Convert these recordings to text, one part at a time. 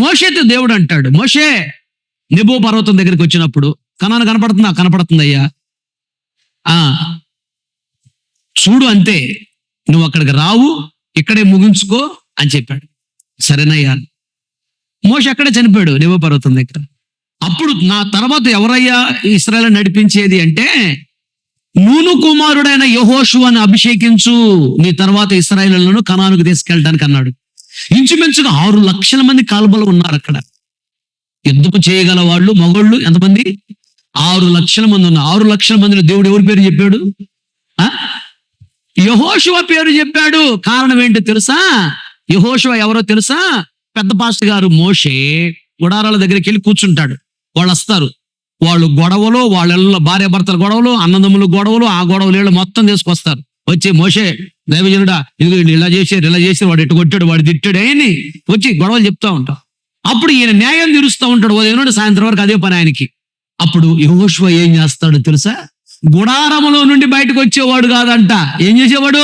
మోషేతో దేవుడు అంటాడు మోషే నిబో పర్వతం దగ్గరికి వచ్చినప్పుడు కనాను కనపడుతుందా? కనపడుతుంది అయ్యా ఆ చూడు అంతే నువ్వు అక్కడికి రావు ఇక్కడే ముగించుకో అని చెప్పాడు. సరేనయ్యా. మోష అక్కడే చనిపోయాడు నిబో పర్వతం దగ్గర. అప్పుడు నా తర్వాత ఎవరయ్యా ఇస్రాయల్ నడిపించేది అంటే నూను కుమారుడైన యహోషు అని అభిషేకించు నీ తర్వాత ఇస్రాయలను కనానుకు తీసుకెళ్ళడానికి అన్నాడు. ఇంచుమించుగా ఆరు లక్షల మంది కాల్బలు ఉన్నారు అక్కడ. యుద్ధము చేయగల వాళ్ళు మగోళ్ళు? ఎంతమంది? ఆరు లక్షల మంది ఉన్నారు. ఆరు లక్షల మందిని దేవుడు ఎవరి పేరు చెప్పాడు? ఆ? పేరు చెప్పాడు. కారణం ఏంటో తెలుసా? యహోశివ ఎవరో తెలుసా? పెద్ద పాస్టర్ గారు మోషే గుడారాల దగ్గరికి వెళ్ళి కూర్చుంటాడు. వాళ్ళు వస్తారు. వాళ్ళు గొడవలు వాళ్ళ భార్య భర్తల గొడవలు అన్నదమ్ములు గొడవలు ఆ గొడవలు వీళ్ళు మొత్తం తీసుకొస్తారు. వచ్చి మోసే దైవజనుడా ఇది ఇలా చేశారు ఇలా చేశారు వాడు ఇటు కొట్టాడు వాడు తిట్టాడు అని వచ్చి గొడవలు చెప్తా ఉంటాం. అప్పుడు ఈయన న్యాయం తీరుస్తూ ఉంటాడు ఉదయం సాయంత్రం వరకు అదే పని ఆయనకి. అప్పుడు యహోష్వ ఏం చేస్తాడు తెలుసా? గుడారములో నుండి బయటకు వచ్చేవాడు కాదంట. ఏం చేసేవాడు?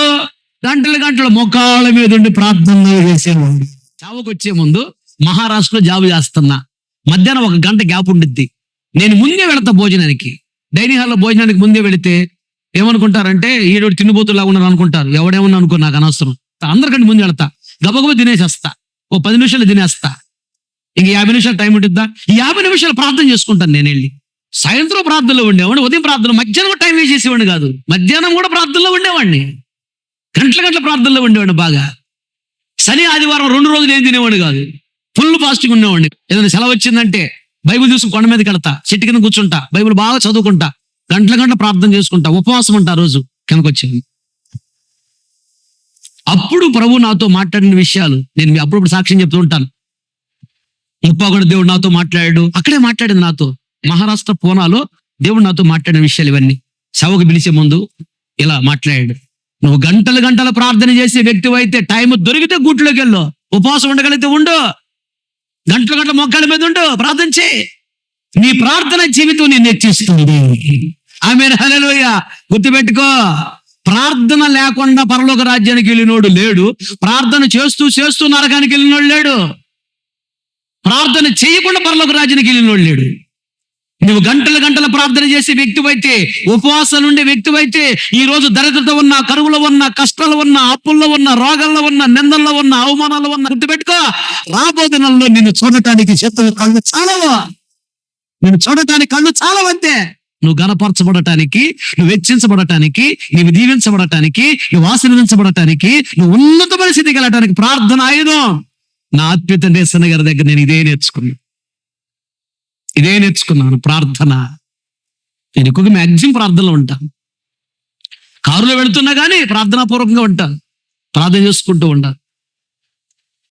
గంటలు గంటలు మొక్కాళ్ళ మీద ఉండి ప్రార్థనలు చేసేవాడు. జాబుకొచ్చే వచ్చే ముందు మహారాష్ట్రలో జాబు చేస్తున్నా. మధ్యాహ్నం ఒక గంట గ్యాప్ ఉండిద్ది. నేను ముందే వెళతా భోజనానికి. డైనింగ్ హాల్లో భోజనానికి ముందే వెళితే ఏమనుకుంటారంటే ఈడోడు తినిపోతులా ఉన్నారు అనుకుంటారు ఎవడేమన్నా అనుకో నాకు అనవసరం. అందరికంటే ముందు వెళతా. గబగబ తినేసేస్తా. ఓ పది నిమిషాలు తినేస్తా. ఇంక యాభై నిమిషాలు టైం ఉంటుందా? ఈ యాభై నిమిషాలు ప్రార్థన చేసుకుంటాను నేను వెళ్ళి. సాయంత్రం ప్రార్థనలో ఉండేవాడిని ఉదయం ప్రార్థన మధ్యాహ్నం టైం వేస్ట్ చేసేవాడిని కాదు. మధ్యాహ్నం కూడా ప్రార్థనలో ఉండేవాడిని. గంటల గంటల ప్రార్థనలో ఉండేవాడిని బాగా. శని ఆదివారం రెండు రోజులు ఏం తినేవాడిని కాదు. ఫుల్ ఫాస్టింగ్ ఉండేవాడిని. ఏదైనా సెలవు వచ్చిందంటే బైబిల్ తీసుకుని కొండ మీదకి వెళ్తా. చెట్టు కింద కూర్చుంటా. బైబిల్ బాగా చదువుకుంటా. గంటల గంట ప్రార్థన చేసుకుంటా. ఉపవాసం ఉంటా ఆ రోజు కిందకొచ్చింది. అప్పుడు ప్రభు నాతో మాట్లాడిన విషయాలు నేను మీ అప్పుడప్పుడు సాక్ష్యం చెప్తూ ఉంటాను. ముప్పాగడ దేవుడు నాతో మాట్లాడాడు. అక్కడే మాట్లాడింది నాతో. మహారాష్ట్ర పూనాలో దేవుడు నాతో మాట్లాడిన విషయాలు ఇవన్నీ. సవకు పిలిచే ముందు ఇలా మాట్లాడాడు. నువ్వు గంటలు గంటల ప్రార్థన చేసే వ్యక్తి అయితే టైం దొరికితే గుట్లోకి వెళ్ళు. ఉపవాసం ఉండగలిగితే ఉండు. గంటల గంటల మొక్కల మీద ఉండు. ప్రార్థన చేయి. నీ ప్రార్థన జీవితం నేను హెచ్చిస్తుంది. ఆమె హలోయ గుర్తుపెట్టుకో ప్రార్థన లేకుండా పరలోక రాజ్యానికి వెళ్ళినోడు లేడు. ప్రార్థన చేస్తూ చేస్తూ నరకానికి వెళ్ళినోడు లేడు. ప్రార్థన చేయకుండా పరలోక రాజ్యానికి వెళ్ళినోడు లేడు. నువ్వు గంటల గంటల ప్రార్థన చేసే వ్యక్తివైతే ఉపవాసాలు ఉండే వ్యక్తివైతే ఈ రోజు దరిద్రత ఉన్న కరువులో ఉన్న కష్టాలు ఉన్న అప్పుల్లో ఉన్న రోగాల్లో ఉన్న నిందల్లో ఉన్న అవమానాల్లో ఉన్న గుర్తుపెట్టుకో రాబోదినంలో నిన్ను చూడటానికి చేతులు కళ్ళు చాలవు. నిన్ను చూడటానికి కళ్ళు చాలవంతే. నువ్వు గనపరచబడటానికి నువ్వు వెచ్చించబడటానికి నువ్వు దీవించబడటానికి నువ్వు ఆశీర్వదించబడటానికి నువ్వు ఉన్నత పరిస్థితికి వెళ్ళటానికి ప్రార్థన ఆయుధం. నా ఆత్మీయత నేసన్న గారి దగ్గర నేను ఇదే నేర్చుకున్నాను ఇదే నేర్చుకున్నాను ప్రార్థన. నేను ఎక్కువగా మ్యాక్సిమం ప్రార్థనలో ఉంటాను. కారులో వెళుతున్నా కానీ ప్రార్థనాపూర్వకంగా ఉంటాను. ప్రార్థన చేసుకుంటూ ఉంటాను.